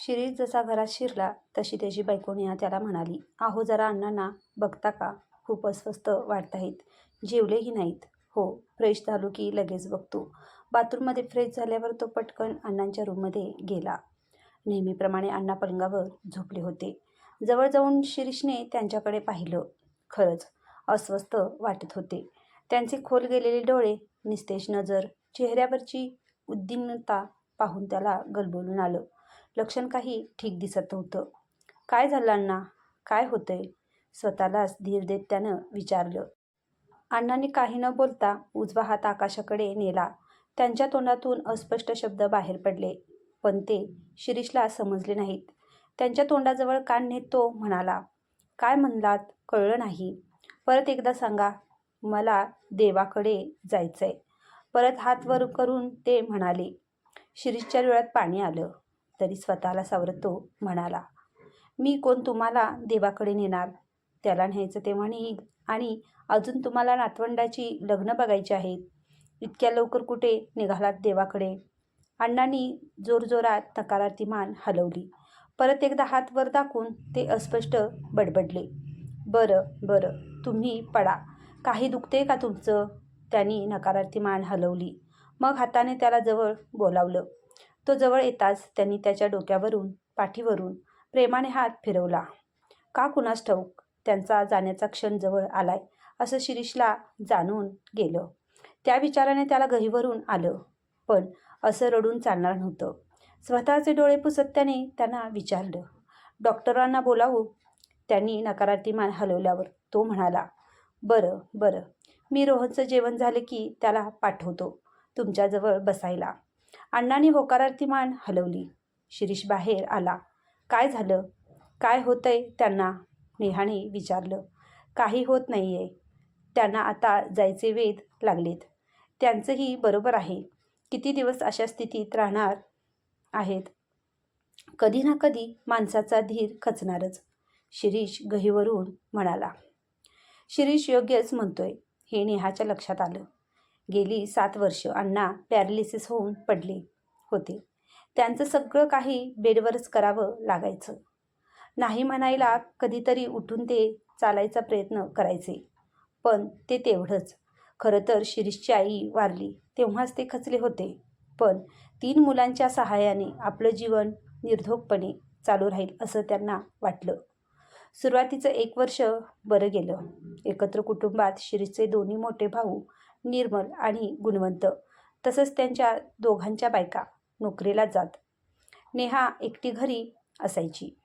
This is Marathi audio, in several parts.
शिरीष जसा घरात शिरला तशी त्याची बायको नेहा त्याला म्हणाली अहो जरा अण्णांना बघता का? खूप अस्वस्थ वाटत आहेत. जेवलेही नाहीत. हो फ्रेश झालो की लगेच बघतो. बाथरूममध्ये फ्रेश झाल्यावर तो पटकन अण्णांच्या रूममध्ये गेला. नेहमीप्रमाणे अण्णा पलंगावर झोपले होते. जवळ जाऊन शिरीषने त्यांच्याकडे पाहिलं. खरंच अस्वस्थ वाटत होते. त्यांचे खोल गेलेले डोळे निस्तेज नजर चेहऱ्यावरची उद्दिन्नता पाहून त्याला गलबोलून आलं. लक्षण काही ठीक दिसत नव्हतं. काय झालं अण्णा? काय होतंय? स्वतःलाच धीर देत त्यानं विचारलं. अण्णांनी काही न बोलता उजवा हात आकाशाकडे नेला. त्यांच्या तोंडातून अस्पष्ट शब्द बाहेर पडले पण ते शिरीषला समजले नाहीत. त्यांच्या तोंडाजवळ कान नेत तो म्हणाला काय म्हणलात? कळलं नाही. परत एकदा सांगा मला देवाकडे जायचंय. परत हात वर करून ते म्हणाले. शिरीषच्या डोळ्यात पाणी आलं. तरी स्वतःला सावरत तो म्हणाला. मी कोण तुम्हाला देवाकडे नेणार? त्याला न्यायचं तेव्हा नेईल आणि अजून तुम्हाला नातवंडाची लग्न बघायची आहेत इतक्या लवकर कुठे निघालात देवाकडे? अण्णांनी जोरजोरात नकारार्थी मान हलवली. परत एकदा हात वर दाखवून ते अस्पष्ट बडबडले. बरं बरं तुम्ही पडा. काही दुखते का तुमचं? त्यांनी नकारार्थी मान हलवली. मग हाताने त्याला जवळ बोलावलं. तो जवळ येताच त्यांनी त्याच्या डोक्यावरून पाठीवरून प्रेमाने हात फिरवला. का कुणास ठाऊक? त्यांचा जाण्याचा क्षण जवळ आलाय असं शिरीषला जाणून गेलं. त्या विचाराने त्याला गहीवरून आलं. पण असं रडून चालणार नव्हतं. स्वतःचे डोळे पुसत त्याने त्यांना विचारलं. डॉक्टरांना बोलावू? त्यांनी नकारार्थी मान हलवल्यावर तो म्हणाला बरं बरं. मी रोहनचं जेवण झालं की त्याला पाठवतो तुमच्याजवळ बसायला. अण्णांनी होकारार्थी मान हलवली. शिरीष बाहेर आला. काय झालं? काय होतंय? त्यांना नेहाने विचारलं. काही होत नाही आहे त्यांना आता जायचे वेध लागलेत. त्यांचंही बरोबर आहे. किती दिवस अशा स्थितीत राहणार आहेत? कधी ना कधी माणसाचा धीर खचणारच शिरीष गहीवरून म्हणाला. शिरीष योग्यच म्हणतोय हे नेहाच्या लक्षात आलं. गेली सात वर्ष अण्णा पॅरालिसिस होऊन पडले होते. त्यांचं सगळं काही बेडवरच करावं लागायचं. नाही म्हणायला कधीतरी उठून ते चालायचा प्रयत्न करायचे. पण ते तेवढंच. खरं तर शिरीषची आई वारली तेव्हाच ते खचले होते. पण तीन मुलांच्या सहाय्याने आपलं जीवन निर्धोकपणे चालू राहील असं त्यांना वाटलं. सुरुवातीचं एक वर्ष बरं गेलं. एकत्र कुटुंबात शिरीषचे दोन्ही मोठे भाऊ निर्मल आणि गुणवंत. तसंच त्यांच्या दोघांच्या बायका नोकरीला जात. नेहा एकटी घरी असायची.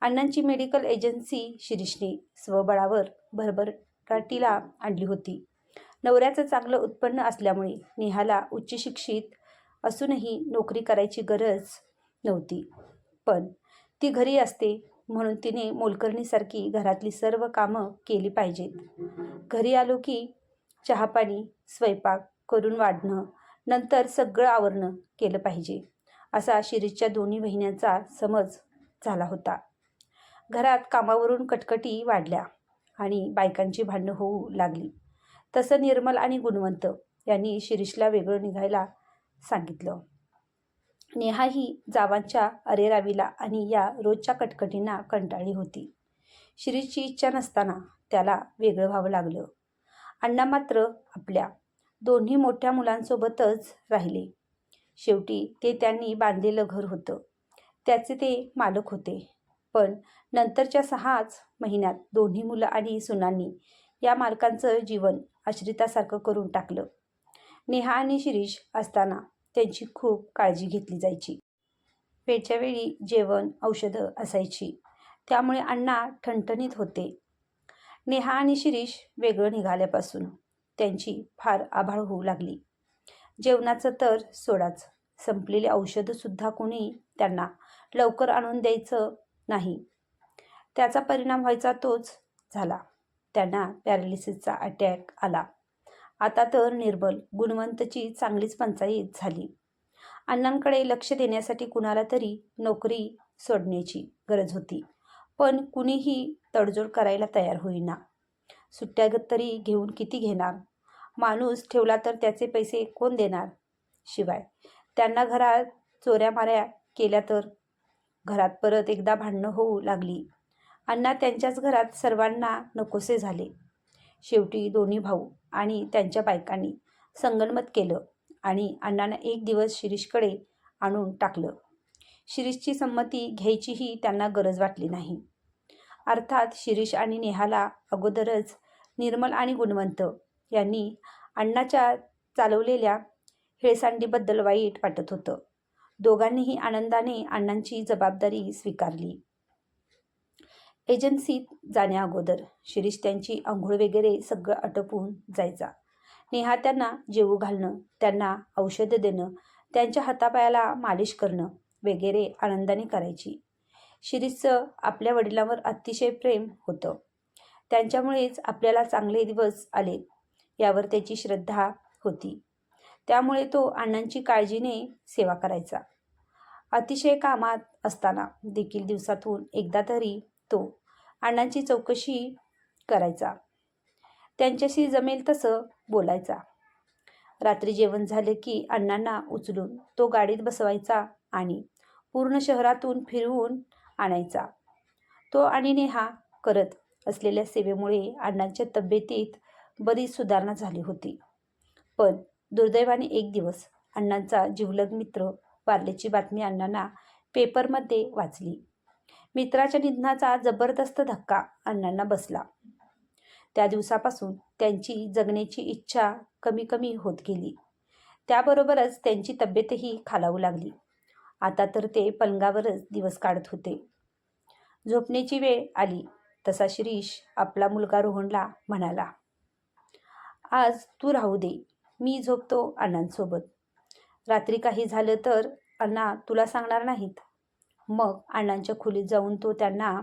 अण्णांची मेडिकल एजन्सी शिरीषने स्वबळावर भरभराटीला आणली होती. नवऱ्याचं चांगलं उत्पन्न असल्यामुळे नेहाला उच्च शिक्षित असूनही नोकरी करायची गरज नव्हती. पण ती घरी असते म्हणून तिने मोलकरणीसारखी घरातली सर्व कामं केली पाहिजेत. घरी आलो की चहापाणी स्वयंपाक करून वाढणं नंतर सगळं आवरणं केलं पाहिजे असा शिरीषच्या दोन्ही बहिण्यांचा समज झाला होता. घरात कामावरून कटकटी वाढल्या आणि बायकांची भांडणं होऊ लागली. तसं निर्मल आणि गुणवंत यांनी शिरीषला वेगळं निघायला सांगितलं. नेहाही जावांच्या अरेरावीला आणि या रोजच्या कटकटींना कंटाळली होती. शिरीषची इच्छा नसताना त्याला वेगळं व्हावं लागलं. अण्णा मात्र आपल्या दोन्ही मोठ्या मुलांसोबतच राहिले. शेवटी ते त्यांनी बांधलेलं घर होतं. त्याचे ते मालक होते. पण नंतरच्या सहाच महिन्यात दोन्ही मुलं आणि सुनांनी या मालकांचं जीवन आश्रितासारखं करून टाकलं. नेहा आणि शिरीष असताना त्यांची खूप काळजी घेतली जायची. वेळच्या वेळी जेवण औषधं असायची. त्यामुळे अण्णा ठणठणीत होते. नेहा आणि शिरीष वेगळं निघाल्यापासून त्यांची फार आभाळ होऊ लागली. जेवणाचं तर सोडाच. संपलेली औषधंसुद्धा कोणी त्यांना लवकर आणून द्यायचं नाही. त्याचा परिणाम व्हायचा तोच झाला. त्यांना पॅरालिसिसचा अटॅक आला. आता तर निर्बल गुणवंतची चांगलीच पंचायत झाली. अण्णांकडे लक्ष देण्यासाठी कुणाला तरी नोकरी सोडण्याची गरज होती. पण कुणीही तडजोड करायला तयार होईना. सुट्ट्या तरी घेऊन किती घेणार? माणूस ठेवला तर त्याचे पैसे कोण देणार? शिवाय त्यांना घरात चोऱ्या माऱ्या केल्या तर? घरात परत एकदा भांडणं होऊ लागली. अण्णा त्यांच्याच घरात सर्वांना नकोसे झाले. शेवटी दोन्ही भाऊ आणि त्यांच्या बायकांनी संगनमत केलं आणि अण्णांना एक दिवस शिरीषकडे आणून टाकलं. शिरीषची संमती घ्यायचीही त्यांना गरज वाटली नाही. अर्थात शिरीष आणि नेहाला अगोदरच निर्मल आणि गुणवंत यांनी अण्णाच्या चालवलेल्या हेळसांडीबद्दल वाईट वाटत होतं. दोघांनीही आनंदाने अण्णांची जबाबदारी स्वीकारली. एजन्सीत जाण्याअगोदर शिरीष त्यांची आंघोळ वगैरे सगळं आटपून जायचा. नेहा त्यांना जेवू घालणं त्यांना औषधं देणं त्यांच्या हातापायाला मालिश करणं वगैरे आनंदाने करायची. शिरीषचं आपल्या वडिलांवर अतिशय प्रेम होतं. त्यांच्यामुळेच आपल्याला चांगले दिवस आले यावर त्याची श्रद्धा होती. त्यामुळे तो अण्णांची काळजीने सेवा करायचा. अतिशय कामात असताना देखील दिवसातून एकदा तरी तो अण्णांची चौकशी करायचा. त्यांच्याशी जमेल तसं बोलायचा. रात्री जेवण झाले की अण्णांना उचलून तो गाडीत बसवायचा आणि पूर्ण शहरातून फिरवून आणायचा. तो आणि नेहा करत असलेल्या सेवेमुळे अण्णांच्या तब्येतीत बरीच सुधारणा झाली होती. पण दुर्दैवाने एक दिवस अण्णांचा जिवलग मित्र वारल्याची बातमी अण्णांना पेपरमध्ये वाचली. मित्राच्या निधनाचा जबरदस्त धक्का अण्णांना बसला. त्या दिवसापासून त्यांची जगण्याची इच्छा कमी कमी होत गेली. त्याबरोबरच त्यांची तब्येतही खालावू लागली. आता तर ते पलंगावरच दिवस काढत होते. झोपण्याची वेळ आली तसा शिरीष आपला मुलगा रोहनला म्हणाला आज तू राहू दे मी झोपतो अण्णांसोबत. रात्री काही झालं तर अण्णा तुला सांगणार नाहीत. मग अण्णांच्या खोलीत जाऊन तो त्यांना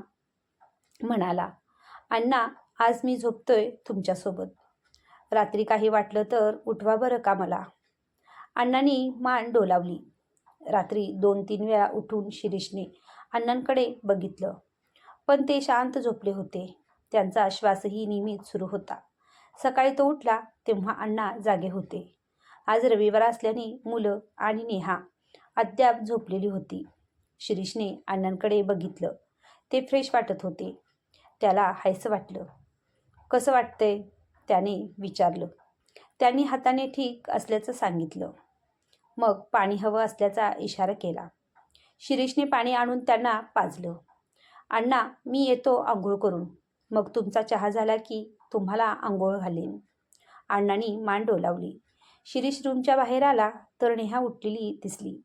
म्हणाला अण्णा आज मी झोपतोय तुमच्यासोबत. रात्री काही वाटलं तर उठवा बरं का मला. अण्णांनी मान डोलावली. रात्री दोन तीन वेळा उठून शिरीषने अण्णांकडे बघितलं. पण ते शांत झोपले होते. त्यांचा श्वासही नियमित सुरू होता. सकाळी तो उठला तेव्हा अण्णा जागे होते. आज रविवार असल्याने मुलं आणि नेहा अद्याप झोपलेली होती. शिरीषने अण्णांकडे बघितलं. ते फ्रेश वाटत होते. त्याला हायसं वाटलं. कसं वाटतंय? त्याने विचारलं. त्यांनी हाताने ठीक असल्याचं सांगितलं. मग पाणी हवं असल्याचा इशारा केला. शिरीषने पाणी आणून त्यांना पाजलं. अण्णा मी येतो आंघोळ करून. मग तुमचा चहा झाला की तुम्हाला आंघोळ घालेन. अण्णांनी मान डोलावली. शिरीष रूमच्या बाहेर आला तर नेहा उठलेली दिसली.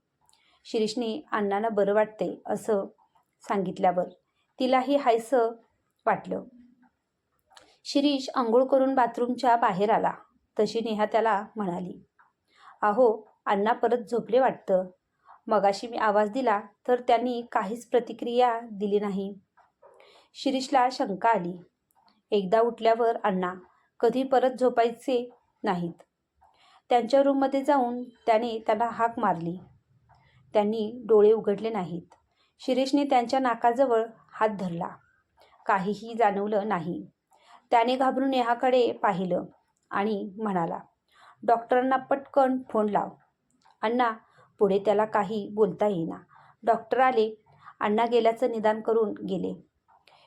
शिरीषने अण्णांना बरं वाटते असं सांगितल्यावर तिलाही हायसं वाटलं. शिरीष आंघोळ करून बाथरूमच्या बाहेर आला. तशी नेहा त्याला म्हणाली. अहो अण्णा परत झोपले वाटतं. मगाशी मी आवाज दिला तर त्यांनी काहीच प्रतिक्रिया दिली नाही. शिरीषला शंका आली. एकदा उठल्यावर अण्णा कधी परत झोपायचे नाहीत. त्यांच्या रूममध्ये जाऊन त्याने त्यांना हाक मारली. त्यांनी डोळे उघडले नाहीत. शिरीषने त्यांच्या नाकाजवळ हात धरला. काहीही जाणवलं नाही. त्याने घाबरून नेहाकडे पाहिलं आणि म्हणाला डॉक्टरांना पटकन फोन लाव. अण्णा पुढे त्याला काही बोलता येईना. डॉक्टर आले. अण्णा गेल्याचं निदान करून गेले.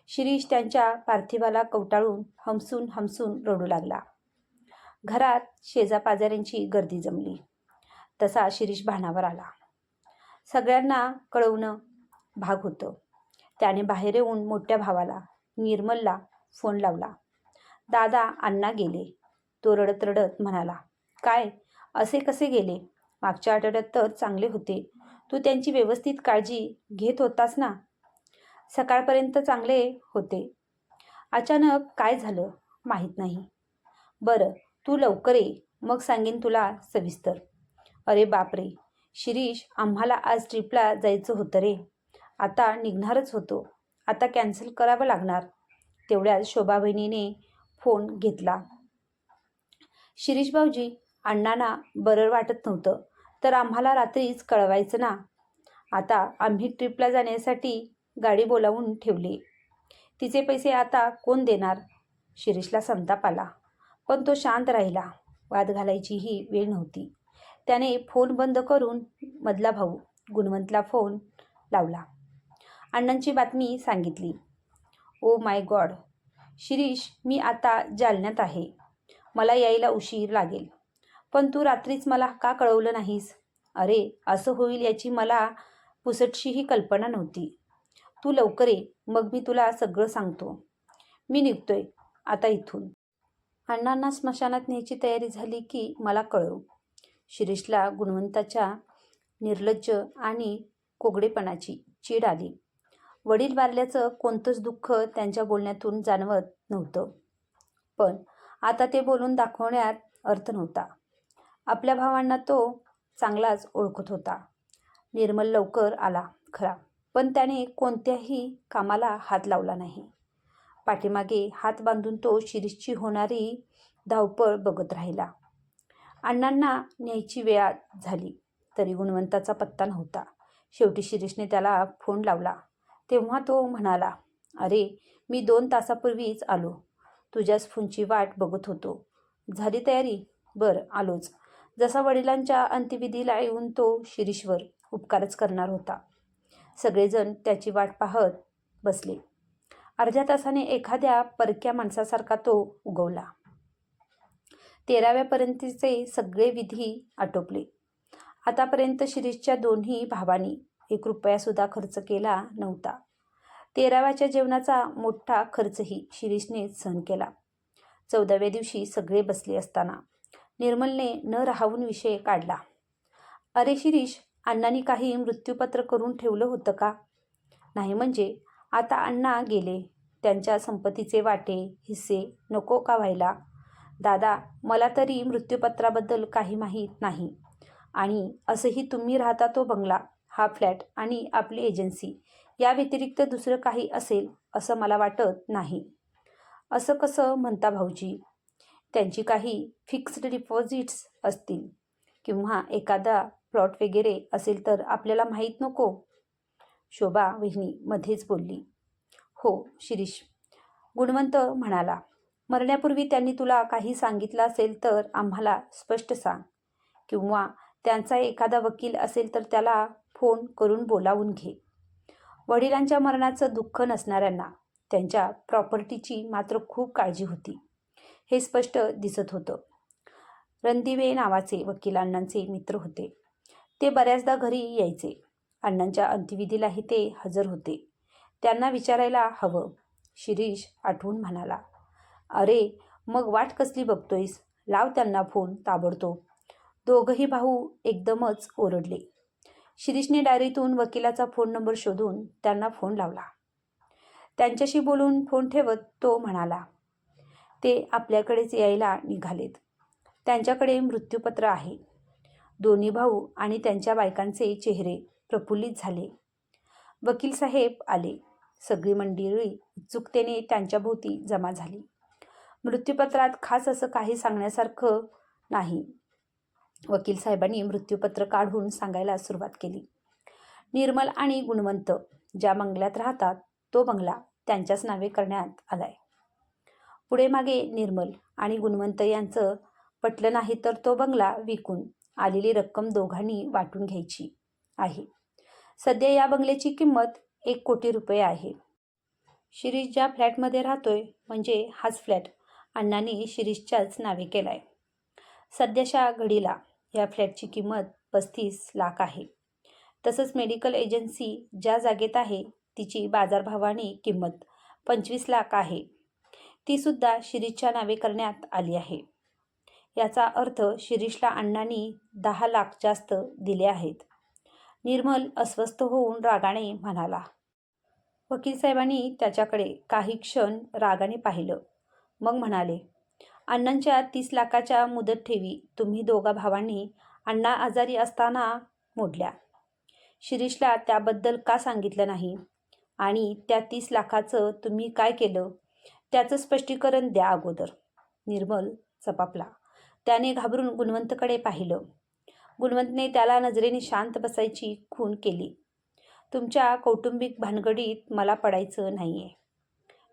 शिरीष त्यांच्या पार्थिवाला कवटाळून हमसून हमसून रडू लागला. घरात शेजापाजाऱ्यांची गर्दी जमली. तसा शिरीष भानावर आला. सगळ्यांना कळवणं भाग होतं. त्याने बाहेर येऊन मोठ्या भावाला निर्मलला फोन लावला. दादा अण्णा गेले. तो रडत रडत म्हणाला काय? असे कसे गेले? मागच्या आठवड्यात तर चांगले होते. तू त्यांची व्यवस्थित काळजी घेत होतास ना? सकाळपर्यंत चांगले होते. अचानक काय झालं माहीत नाही. बरं तू लवकर ये मग सांगेन तुला सविस्तर. अरे बापरे! शिरीष आम्हाला आज ट्रिपला जायचं होतं रे. आता निघणारच होतो. आता कॅन्सल करावं लागणार. तेवढ्यात शोभा बहिणीने फोन घेतला. शिरीष भाऊजी अण्णांना बरं वाटत नव्हतं. तर आम्हाला रात्रीच कळवायचं ना. आता आम्ही ट्रिपला जाण्यासाठी गाडी बोलावून ठेवली. तिचे पैसे आता कोण देणार? शिरीषला संताप आला. पण तो शांत राहिला. वाद घालायचीही वेळ नव्हती. त्याने फोन बंद करून मधला भाऊ गुणवंतला फोन लावला. अण्णांची बातमी सांगितली. Oh my God! शिरीष मी आता जालन्यात आहे. मला यायला उशीर लागेल. पण तू रात्रीच मला का कळवलं नाहीस? अरे असं होईल याची मला पुसटशीही कल्पना नव्हती. तू लवकर ये मग मी तुला सगळं सांगतो. मी निघतोय आता इथून. अण्णांना स्मशानात न्यायची तयारी झाली की मला कळव. शिरीषला गुणवंताच्या निर्लज्ज आणि कोगडेपणाची चीड आली. वडील वारल्याचं कोणतंच दुःख त्यांच्या बोलण्यातून जाणवत नव्हतं. पण आता ते बोलून दाखवण्यात अर्थ नव्हता. आपल्या भावांना तो चांगलाच ओळखत होता. निर्मल लवकर आला खरा पण त्याने कोणत्याही कामाला हात लावला नाही. पाठीमागे हात बांधून तो शिरीषची होणारी धावपळ बघत राहिला. अण्णांना न्यायची वेळ झाली तरी गुणवंताचा पत्ता नव्हता. शेवटी शिरीषने त्याला फोन लावला. तेव्हा तो म्हणाला अरे मी दोन तासापूर्वीच आलो. तुझ्याच फोनची वाट बघत होतो. झाली तयारी? बरं आलोच. जसा वडिलांच्या अंत्यविधीला येऊन तो शिरीषवर उपकारच करणार होता. सगळेजण त्याची वाट पाहत बसले. अर्ध्या तासाने एखाद्या परक्या माणसासारखा तो उगवला. तेराव्यापर्यंतचे सगळे विधी आटोपले. आतापर्यंत शिरीषच्या दोन्ही भावांनी एक रुपयासुद्धा खर्च केला नव्हता. तेराव्याच्या जेवणाचा मोठा खर्चही शिरीषने सहन केला. चौदाव्या दिवशी सगळे बसले असताना निर्मलने न राहून विषय काढला. अरे शिरीष अण्णांनी काही मृत्यूपत्र करून ठेवलं होतं का? नाही म्हणजे आता अण्णा गेले. त्यांच्या संपत्तीचे वाटे हिस्से नको का व्हायला? दादा मला तरी मृत्यूपत्राबद्दल काही माहीत नाही. आणि असंही तुम्ही राहता तो बंगला हा फ्लॅट आणि आपली एजन्सी. या व्यतिरिक्त दुसरं काही असेल असं मला वाटत नाही. असं कसं? म्हणता भाऊजी. त्यांची काही फिक्स्ड डिपॉझिट्स असतील किंवा एखादा प्लॉट वगैरे असेल तर आपल्याला माहीत नको? शोभा वहिनी मध्येच बोलली. हो शिरीष. गुणवंत म्हणाला मरण्यापूर्वी त्यांनी तुला काही सांगितलं असेल तर आम्हाला स्पष्ट सांग. किंवा त्यांचा एखादा वकील असेल तर त्याला फोन करून बोलावून घे. वडिलांच्या मरणाचं दुःख नसणाऱ्यांना त्यांच्या प्रॉपर्टीची मात्र खूप काळजी होती. हे स्पष्ट दिसत होतं. रणदिवे नावाचे वकील अण्णांचे मित्र होते. ते बऱ्याचदा घरी यायचे. अण्णांच्या अंत्यविधीलाही ते हजर होते. त्यांना विचारायला हवं. शिरीष आठवून म्हणाला अरे मग वाट कसली बघतोयस? लाव त्यांना फोन ताबडतोब. दोघंही भाऊ एकदमच ओरडले. शिरीषने डायरीतून वकिलाचा फोन नंबर शोधून त्यांना फोन लावला. त्यांच्याशी बोलून फोन ठेवत तो म्हणाला ते आपल्याकडेच यायला निघालेत. त्यांच्याकडे मृत्यूपत्र आहे. दोन्ही भाऊ आणि त्यांच्या बायकांचे चेहरे प्रफुल्लित झाले. वकील साहेब आले. सगळी मंडळी उत्सुकतेने त्यांच्याभोवती जमा झाली. मृत्यूपत्रात खास असं काही सांगण्यासारखं नाही. वकील साहेबांनी मृत्यूपत्र काढून सांगायला सुरुवात केली. निर्मल आणि गुणवंत ज्या बंगल्यात राहतात तो बंगला त्यांच्याच नावे करण्यात आलाय. पुढे मागे निर्मल आणि गुणवंत यांचं पटलं नाही तर तो बंगला विकून आलेली रक्कम दोघांनी वाटून घ्यायची आहे. सध्या या बंगल्याची किंमत एक कोटी रुपये आहे. शिरीष ज्या फ्लॅटमध्ये राहतोय म्हणजे हाच फ्लॅट अण्णांनी शिरीषच्याच नावे केलाय. सध्याच्या घडीला या फ्लॅटची किंमत पस्तीस लाख आहे. तसंच मेडिकल एजन्सी ज्या जागेत आहे तिची बाजारभावाने किंमत पंचवीस लाख आहे. तीसुद्धा शिरीषच्या नावे करण्यात आली आहे. याचा अर्थ शिरीषला अण्णांनी दहा लाख जास्त दिले आहेत. निर्मल अस्वस्थ होऊन रागाने म्हणाला वकील साहेबांनी त्याच्याकडे काही क्षण रागाने पाहिलं मग म्हणाले अण्णांच्या तीस लाखाच्या मुदत ठेवी तुम्ही दोघा भावांनी अण्णा आजारी असताना मोडल्या. शिरीषला त्याबद्दल का सांगितलं नाही? आणि त्या तीस लाखाचं तुम्ही काय केलं? त्याचं स्पष्टीकरण द्या अगोदर. निर्मल चपापला. त्याने घाबरून गुणवंतकडे पाहिलं. गुणवंतने त्याला नजरेने शांत बसायची खून केली. तुमच्या कौटुंबिक भानगडीत मला पडायचं नाही आहे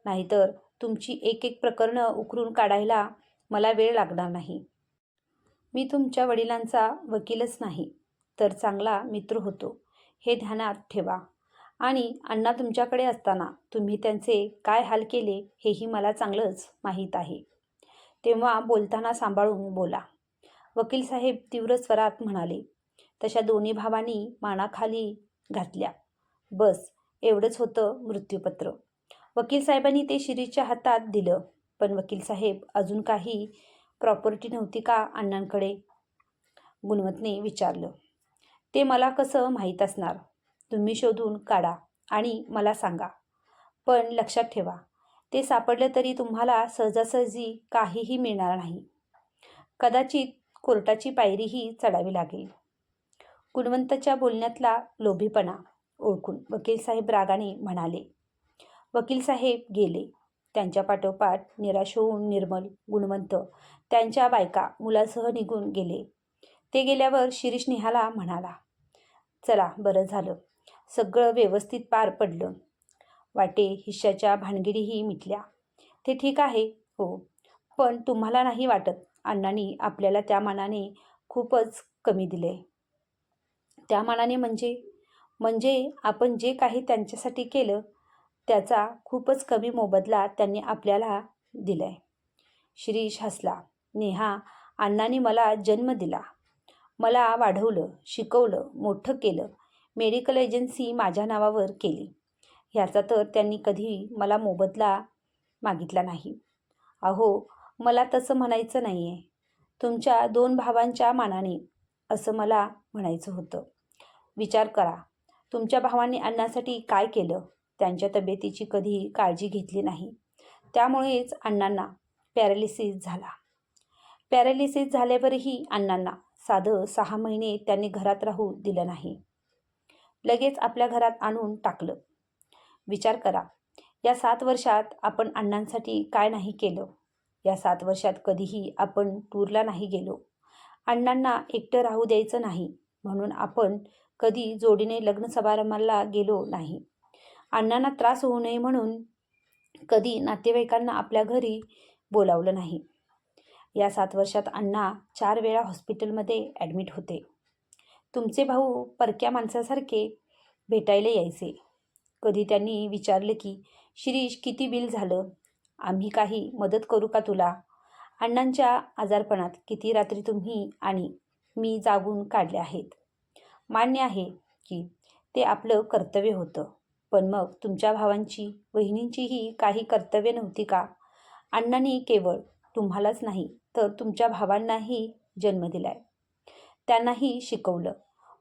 नाहीतर तुमची एक एक प्रकरणं उकरून काढायला मला वेळ लागणार नाही. मी तुमच्या वडिलांचा वकीलच नाही तर चांगला मित्र होतो. हे ध्यानात ठेवा. आणि अण्णा तुमच्याकडे असताना तुम्ही त्यांचे काय हाल केले हेही मला चांगलंच माहीत आहे. तेव्हा बोलताना सांभाळून बोला. वकील साहेब तीव्र स्वरात म्हणाले तशा दोन्ही भावांनी मानाखाली घातल्या. बस एवढंच होतं मृत्यूपत्र. वकील साहेबांनी ते शिरीच्या हातात दिलं पण वकील साहेब अजून काही प्रॉपर्टी नव्हती का अण्णांकडे? गुणवंतने विचारलं. ते मला कसं माहीत असणार? तुम्ही शोधून काढा आणि मला सांगा. पण लक्षात ठेवा ते सापडलं तरी तुम्हाला सहजासहजी काहीही मिळणार नाही. कदाचित कोर्टाची पायरीही चढावी लागेल. गुणवंतच्या बोलण्यातला लोभीपणा ओळखून वकील साहेब रागाने म्हणाले. वकील साहेब गेले. त्यांच्या पाठोपाठ निराश होऊन निर्मल गुणवंत त्यांच्या बायका मुलासह निघून गेले. ते गेल्यावर शिरीष नेहाला म्हणाला चला बरं झालं. सगळं व्यवस्थित पार पडलं. वाटे हिश्श्याच्या भानगिरीही मिटल्या. ते ठीक आहे हो. पण तुम्हाला नाही वाटत अण्णांनी आपल्याला त्या मानाने खूपच कमी दिले त्या मानाने म्हणजे? म्हणजे आपण जे काही त्यांच्यासाठी केलं त्याचा खूपच कमी मोबदला त्यांनी आपल्याला दिलाय. शिरीष हसला. नेहा अण्णांनी मला जन्म दिला. मला वाढवलं शिकवलं मोठं केलं. मेडिकल एजन्सी माझ्या नावावर केली. ह्याचा तर त्यांनी कधी मला मोबदला मागितला नाही. अहो मला तसं म्हणायचं नाही आहे तुमच्या दोन भावांच्या मानाने असं मला म्हणायचं होतं. विचार करा तुमच्या भावांनी अण्णासाठी काय केलं? त्यांच्या तब्येतीची कधी काळजी घेतली नाही. त्यामुळेच अण्णांना पॅरालिसिस झाला. पॅरालिसिस झाल्यावरही अण्णांना साधं सहा महिने त्यांनी घरात राहू दिलं नाही. लगेच आपल्या घरात आणून टाकलं. विचार करा या सात वर्षात आपण अण्णांसाठी काय नाही केलं? या सात वर्षात कधीही आपण टूरला नाही गेलो. अण्णांना एकटं राहू द्यायचं नाही म्हणून आपण कधी जोडीने लग्न समारंभाला गेलो नाही. अण्णांना त्रास होऊ नये म्हणून कधी नातेवाईकांना आपल्या घरी बोलावलं नाही. या सात वर्षात अण्णा चार वेळा हॉस्पिटलमध्ये ॲडमिट होते. तुमचे भाऊ परक्या माणसासारखे भेटायला यायचे. कधी त्यांनी विचारले की शिरीष किती बिल झालं? आम्ही काही मदत करू का तुला? अण्णांच्या आजारपणात किती रात्री तुम्ही आणि मी जागून काढले आहेत? मान्य आहे की ते आपलं कर्तव्य होतं. पण मग तुमच्या भावांची बहिणींचीही काही कर्तव्य नव्हती का? अण्णांनी केवळ तुम्हालाच नाही तर तुमच्या भावांनाही जन्म दिलाय. त्यांनाही शिकवलं.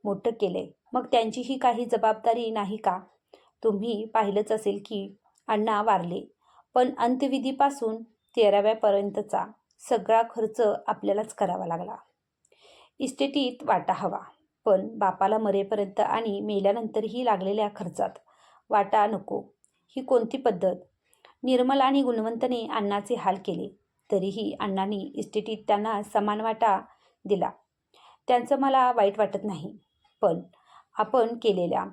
मोठं केलंय. मग त्यांचीही काही जबाबदारी नाही का? तुम्ही पाहिलंच असेल की अण्णा वारले. पण अंत्यविधीपासून तेराव्यापर्यंतचा सगळा खर्च आपल्यालाच करावा लागला. इस्टेटीत वाटा हवा. पण बापाला मरेपर्यंत आणि मेल्यानंतरही लागलेल्या खर्चात वाटा नको. ही कोणती पद्धत? निर्मल आणि गुणवंतने अण्णाचे हाल केले. तरीही अण्णांनी इस्टेटीत त्यांना समान वाटा दिला. त्यांचं मला वाईट वाटत नाही. पण आपण केलेल्या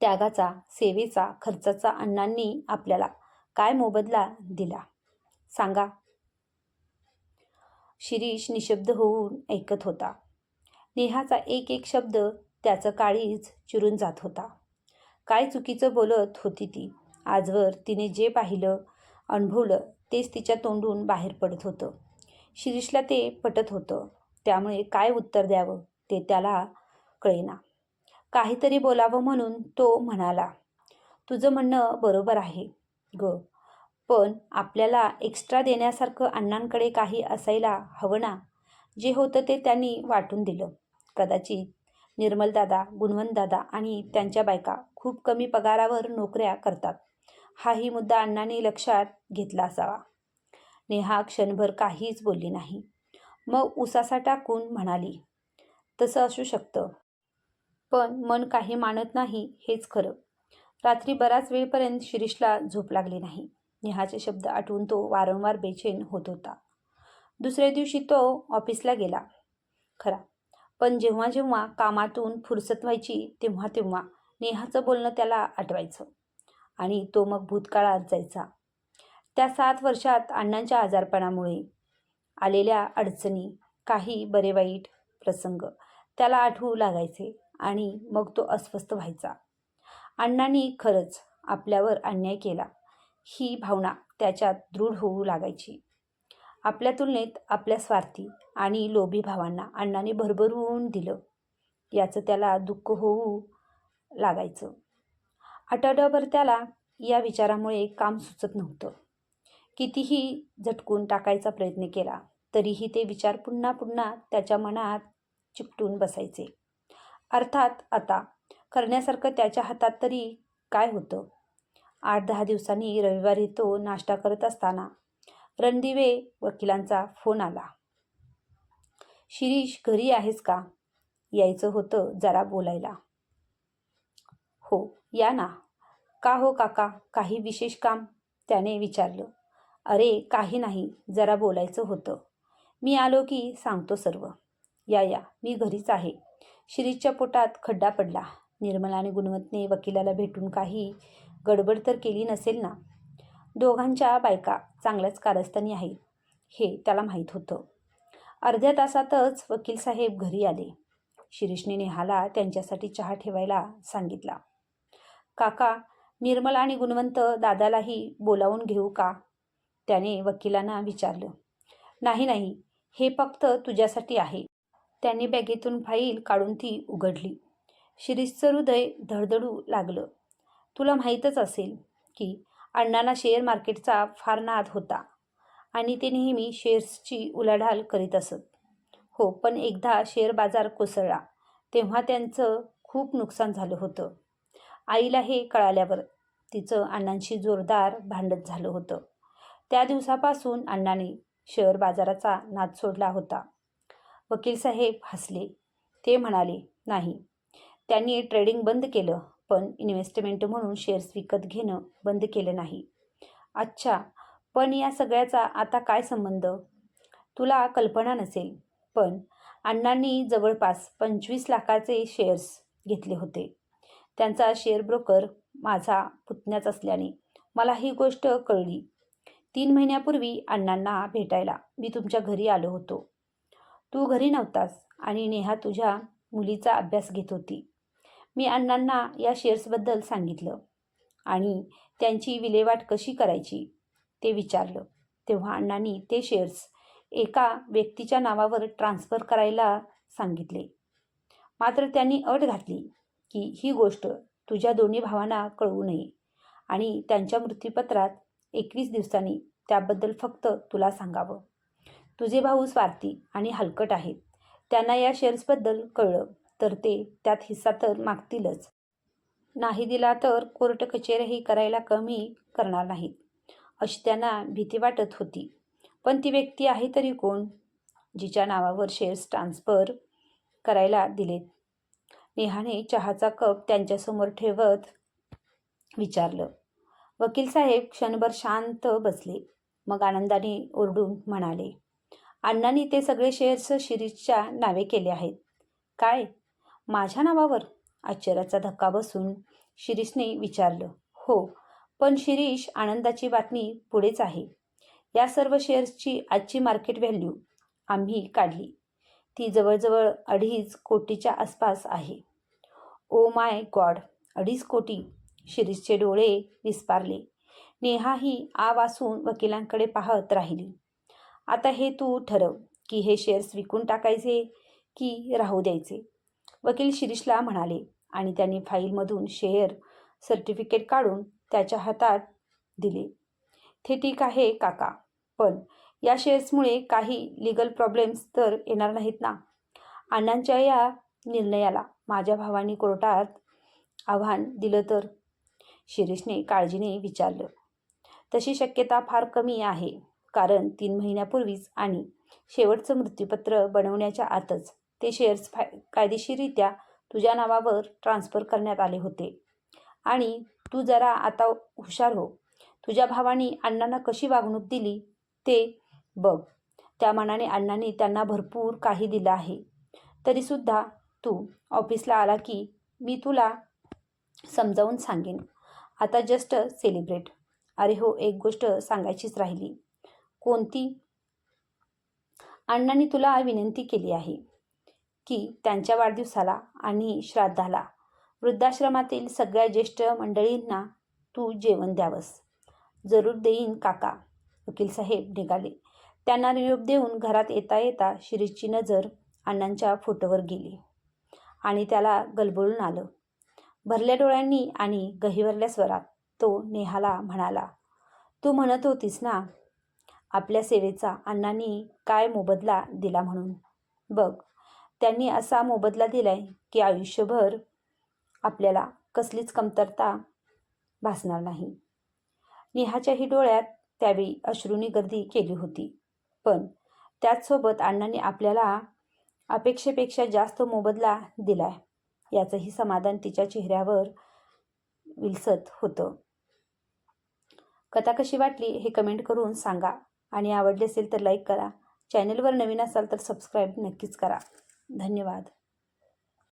त्यागाचा सेवेचा खर्चाचा अण्णांनी आपल्याला काय मोबदला दिला? सांगा. शिरीष निशब्द होऊन ऐकत होता. नेहाचा एक एक शब्द त्याचं काळीच चिरून जात होता. काय चुकीचं बोलत होती ती? आजवर तिने जे पाहिलं अनुभवलं तेच तिच्या तोंडून बाहेर पडत होतं. शिरीषला ते पटत होतं. त्यामुळे काय उत्तर द्यावं? ते त्याला कळेना. काहीतरी बोलावं म्हणून तो म्हणाला तुझं म्हणणं बरोबर आहे ग पण आपल्याला एक्स्ट्रा देण्यासारखं अण्णांकडे काही असायला हवं ना? जे होतं ते त्यांनी वाटून दिलं. कदाचित निर्मलदादा गुणवंतदादा आणि त्यांच्या बायका खूप कमी पगारावर नोकऱ्या करतात. हाही मुद्दा अण्णांनी लक्षात घेतला असावा. नेहा क्षणभर काहीच बोलली नाही. मग उसासा टाकून म्हणाली तसं असू शकतं. पण मन काही मानत नाही हेच खरं. रात्री बराच वेळपर्यंत शिरीषला झोप लागली नाही. नेहाचे शब्द आठवून तो वारंवार बेचैन होत होता. दुसऱ्या दिवशी तो ऑफिसला गेला. खरा पण जेव्हा जेव्हा कामातून फुरसत व्हायची तेव्हा तेव्हा नेहाचं बोलणं त्याला आठवायचं आणि तो मग भूतकाळात जायचा. त्या सात वर्षात अण्णांच्या आजारपणामुळे आलेल्या अडचणी काही बरे वाईट प्रसंग त्याला आठवू लागायचे. आणि मग तो अस्वस्थ व्हायचा. अण्णांनी खरंच आपल्यावर अन्याय केला. ही भावना त्याच्यात दृढ होऊ लागायची. आपल्या तुलनेत आपल्या स्वार्थी आणि लोभी भावांना अण्णाने भरभरून दिलं. याचं त्याला दुःख होऊ लागायचं. आठवड्याभर त्याला या विचारामुळे काम सुचत नव्हतं. कितीही झटकून टाकायचा प्रयत्न केला तरीही ते विचार पुन्हा पुन्हा त्याच्या मनात चिकटून बसायचे. अर्थात आता करण्यासारखं त्याच्या हातात तरी काय होतं? आठ दहा दिवसांनी रविवारी तो नाश्ता करत असताना रणदिवे वकिलांचा फोन आला. शिरीष घरी आहेस का? यायचं होतं जरा बोलायला. हो या ना. का हो काका? काही विशेष काम? त्याने विचारलं. अरे काही नाही जरा बोलायचं होतं. मी आलो की सांगतो सर्व. या या मी घरीच आहे. शिरीषच्या पोटात खड्डा पडला. निर्मला आणि गुणवंतने वकिलाला भेटून काही गडबड तर केली नसेल ना? दोघांच्या बायका चांगल्याच कारस्थानी आहेत हे त्याला माहीत होतं. अर्ध्या तासातच वकील साहेब घरी आले. शिरीषने नेहाला त्यांच्यासाठी चहा ठेवायला सांगितला. काका निर्मला आणि गुणवंत दादालाही बोलावून घेऊ का? त्याने वकिलांना विचारलं. नाही नाही हे फक्त तुझ्यासाठी आहे. त्यांनी बॅगेतून फाईल काढून ती उघडली. शिरीषचं हृदय धडधडू लागलं. तुला माहीतच असेल की अण्णांना शेअर मार्केटचा फार नाद होता आणि ते नेहमी शेअर्सची उलाढाल करीत असत. हो पण एकदा शेअर बाजार कोसळला तेव्हा त्यांचं खूप नुकसान झालं होतं. आईला हे कळाल्यावर तिचं अण्णांशी जोरदार भांडत झालं होतं. त्या दिवसापासून अण्णाने शेअर बाजाराचा नाद सोडला होता. वकील साहेब हसले. ते म्हणाले नाही. त्यांनी ट्रेडिंग बंद केलं पण इन्व्हेस्टमेंट म्हणून शेअर्स विकत घेणं बंद केलं नाही. अच्छा पण या सगळ्याचा आता काय संबंध? तुला कल्पना नसेल पण अण्णांनी जवळपास पंचवीस लाखाचे शेअर्स घेतले होते. त्यांचा शेअर ब्रोकर माझा पुतण्याच असल्याने मला ही गोष्ट कळली. तीन महिन्यापूर्वी अण्णांना भेटायला मी तुमच्या घरी आलो होतो. तू घरी नव्हतास आणि नेहा तुझ्या मुलीचा अभ्यास घेत होती. मी अण्णांना या शेअर्सबद्दल सांगितलं आणि त्यांची विल्हेवाट कशी करायची ते विचारलं. तेव्हा अण्णांनी ते शेअर्स एका व्यक्तीच्या नावावर ट्रान्स्फर करायला सांगितले. मात्र त्यांनी अट घातली की ही गोष्ट तुझ्या दोन्ही भावांना कळवू नये आणि त्यांच्या मृत्यूपत्रात एकवीस दिवसांनी त्याबद्दल फक्त तुला सांगावं. तुझे भाऊ स्वार्थी आणि हलकट आहेत. त्यांना या शेअर्सबद्दल कळलं तर ते त्यात हिस्सा तर मागतीलच. नाही दिला तर कोर्ट कचेऱ्याही करायला कमी करणार नाहीत अशी त्यांना भीती वाटत होती. पण ती व्यक्ती आहे तरी कोण? जिच्या नावावर शेअर्स ट्रान्सफर करायला दिलेत. नेहाने चहाचा कप त्यांच्यासमोर ठेवत विचारलं. वकील साहेब क्षणभर शांत बसले. मग आनंदाने ओरडून म्हणाले अण्णांनी ते सगळे शेअर्स शिरीषच्या नावे केले आहेत. काय? माझ्या नावावर? आश्चर्याचा धक्का बसून शिरीषने विचारलं. हो पण शिरीष आनंदाची बातमी पुढेच आहे. या सर्व शेअर्सची आजची मार्केट व्हॅल्यू आम्ही काढली. ती जवळजवळ अडीच कोटीच्या आसपास आहे. ओ माय गॉड अडीच कोटी! शिरीषचे डोळे विस्पारले. नेहाही आ वासून वकिलांकडे पाहत राहिली. आता हे तू ठरव की हे शेअर्स विकून टाकायचे की राहू द्यायचे. वकील शिरीषला म्हणाले आणि त्यांनी फाईलमधून शेअर सर्टिफिकेट काढून त्याच्या हातात दिले. ते ठीक आहे काका पण या शेअर्समुळे काही लिगल प्रॉब्लेम्स तर येणार नाहीत ना? अण्णांच्या या निर्णयाला माझ्या भावांनी कोर्टात आव्हान दिलं तर शिरीषने काळजीने विचारलं. तशी शक्यता फार कमी आहे. कारण तीन महिन्यापूर्वीच आणि शेवटचं मृत्यूपत्र बनवण्याच्या आतच ते शेअर्स फाय कायदेशीररित्या तुझ्या नावावर ट्रान्स्फर करण्यात आले होते. आणि तू जरा आता हुशार हो. तुझ्या भावाने अण्णांना कशी वागणूक दिली ते बघ. त्या मनाने अण्णांनी त्यांना भरपूर काही दिलं आहे. तरीसुद्धा तू ऑफिसला आला की मी तुला समजावून सांगेन. आता जस्ट सेलिब्रेट अरे हो एक गोष्ट सांगायचीच राहिली. कोणती? अण्णांनी तुला विनंती केली आहे की त्यांच्या वाढदिवसाला आणि श्राद्धाला वृद्धाश्रमातील सगळ्या ज्येष्ठ मंडळींना तू जेवण द्यावंस. जरूर देईन काका. वकील साहेब निघाले. त्यांना निरोप देऊन घरात येता येता शिरीषची नजर अण्णांच्या फोटोवर गेली आणि त्याला गलबळून आलं. भरल्या डोळ्यांनी आणि गहिवरल्या स्वरात तो नेहाला म्हणाला तू म्हणत होतीस ना आपल्या सेवेचा अण्णांनी काय मोबदला दिला म्हणून? बघ त्यांनी असा मोबदला दिलाय की आयुष्यभर आपल्याला कसलीच कमतरता भासणार नाही. नेहाच्याही डोळ्यात त्यावेळी अश्रूंनी गर्दी केली होती. पण त्याचसोबत अण्णांनी आपल्याला अपेक्षेपेक्षा जास्त मोबदला दिलाय याचंही समाधान तिच्या चेहऱ्यावर विलसत होतं. कथा कशी वाटली हे कमेंट करून सांगा. आणि आवडली असेल तर लाईक करा. चॅनलवर नवीन असाल तर सबस्क्राईब नक्कीच करा. धन्यवाद.